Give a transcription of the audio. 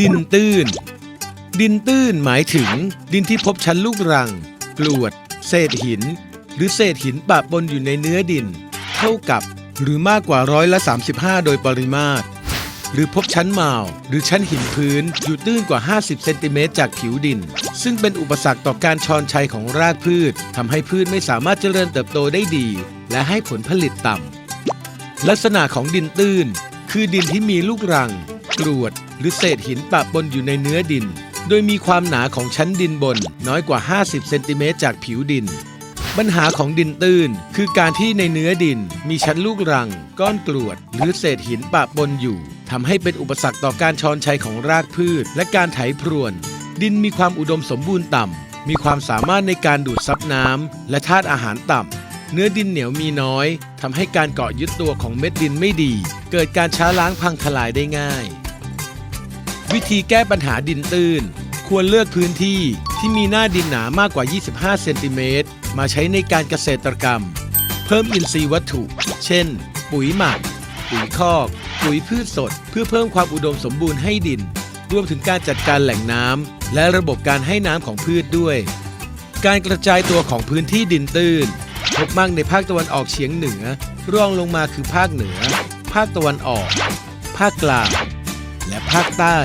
ดินตื้น ดินตื้นหมายถึง ดินที่พบชั้นลูกรังกรวด เศษหิน หรือเศษหินปะปนอยู่ในเนื้อดิน เท่ากับหรือมากกว่าร้อยละ 35 โดยปริมาตร หรือพบชั้นมาว หรือชั้นหินพื้น อยู่ตื้นกว่า 50 เซนติเมตรจากผิวดิน ซึ่งเป็นอุปสรรคต่อการชอนชัยของรากพืชทำให้พืชไม่สามารถเจริญเติบโตได้ดี และให้ผลผลิตต่ำลักษณะของดินตื้น คือดินที่มีลูกรัง กรวด หรือเศษหินปะปนอยู่ในเนื้อดิน โดยมีความหนาของชั้นดินบน น้อยกว่า 50 เซนติเมตรจากผิวดิน ปัญหาของดินตื้น คือการที่ในเนื้อดิน มีชั้นลูกรัง ก้อนกรวด หรือเศษหินปะปนอยู่ทำให้เป็นอุปสรรคต่อการชอนชัยของรากพืช และการไถพรวน ดินมีความอุดมสมบูรณ์ต่ำมีความสามารถในการดูดซับน้ำและธาตุอาหารต่ำเนื้อดินเหนียวมีน้อยทำให้การเกาะยึดตัวของเม็ดดินไม่ดี เกิดการช้าล้างพังทลายได้ง่าย วิธีแก้ปัญหาดินตื้น ควรเลือกพื้นที่ที่มีหน้าดินหนามากกว่า 25 เซนติเมตรมาใช้ในการเกษตรกรรม เพิ่มอินทรีย์วัตถุ เช่น ปุ๋ยหมัก ปุ๋ยคอก ปุ๋ยพืชสด เพื่อเพิ่มความอุดมสมบูรณ์ให้ดิน รวมถึงการจัดการแหล่งน้ำและระบบการให้น้ำของพืชด้วย การกระจายตัวของพื้นที่ดินตื้นพบมากในภาคตะวันออกเฉียงเหนือ รองลงมาคือภาคเหนือ ภาคตะวันออก ภาคกลาง และภาคใต้